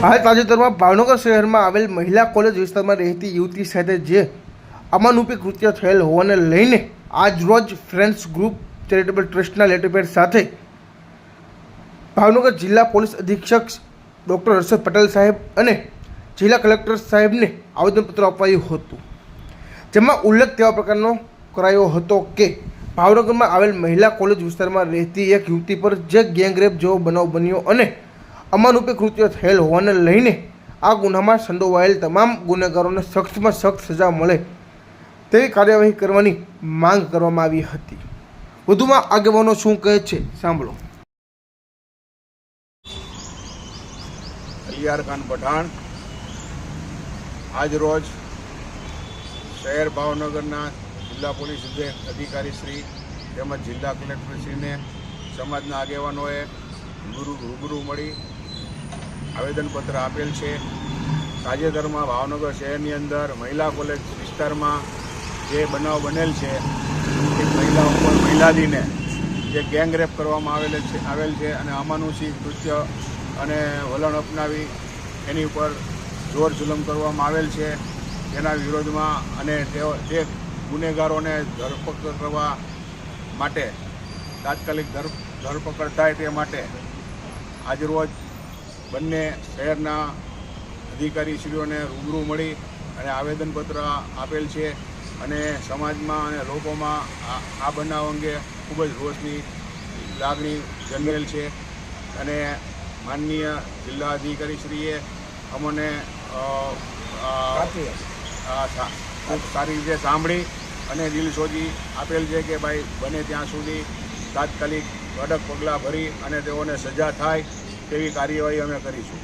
હાલ તાજેતરમાં ભાવનગર શહેરમાં આવેલ મહિલા કોલેજ વિસ્તારમાં રહેતી યુવતી સાથે જે અમાનુપી કૃત્ય થયેલ હોવાને લઈને આજરોજ ફ્રેન્ડ્સ ગ્રુપ ચેરિટેબલ ટ્રસ્ટના લેટરપેડ સાથે ભાવનગર જિલ્લા પોલીસ અધિક્ષક ડૉક્ટર હર્ષદ પટેલ સાહેબ અને જિલ્લા કલેક્ટર સાહેબને આવેદનપત્ર અપાયું હતું. જેમાં ઉલ્લેખ તેવા પ્રકારનો કરાયો હતો કે ભાવનગરમાં આવેલ મહિલા કોલેજ વિસ્તારમાં રહેતી એક યુવતી પર જે ગેંગરેપ જેવો બનાવ બન્યો અને અમાનુપે કૃત્ય થયેલ હોવાને લઈને આ ગુનામાં સંડોવાયેલ તમામ ગુનેગારોને સખ્તમાં સખ્ત સજા મળે તેવી કાર્યવાહી કરવાની માંગ કરવામાં આવી હતી. વધુમાં આગેવાનો શું કહે છે સાંભળો. અલિયાર ખાન પઠાણ આજ રોજ શહેર ભાવનગરના જિલ્લા પોલીસ અધિકારી શ્રી તેમજ જિલ્લા કલેક્ટરશ્રીને સમાજના આગેવાનોએ રૂબરૂ મળી આવેદનપત્ર આપેલ છે. તાજેતરમાં ભાવનગર શહેરની અંદર મહિલા કોલેજ વિસ્તારમાં જે બનાવ બનેલ છે, એ મહિલા ઉપર મહિલાદીને જે ગેંગરેપ કરવામાં આવેલ છે આવેલ છે અને અમાનુષી કૃત્ય અને વલણ અપનાવી એની ઉપર જોર જુલમ કરવામાં આવેલ છે. તેના વિરોધમાં અને તેઓ જે ગુનેગારોને ધરપકડ કરવા માટે તાત્કાલિક ધર, ધરપકડ થાય તે માટે આજરોજ બંને શહેરના અધિકારીશ્રીઓને રૂબરૂ મળી અને આવેદનપત્ર આપેલ છે અને સમાજમાં અને લોકોમાં આ આ બનાવ અંગે ખૂબ જ રોષની લાગણી જન્મેલ છે. અને માનનીય જિલ્લા અધિકારીશ્રીએ અમને ખૂબ સારી રીતે સાંભળી અને દિલ શોધી આપેલ છે કે ભાઈ બને ત્યાં સુધી તાત્કાલિક કડક પગલાં ભરી અને તેઓને સજા થાય. તેવી કાર્યવાહી અમે કરીશું.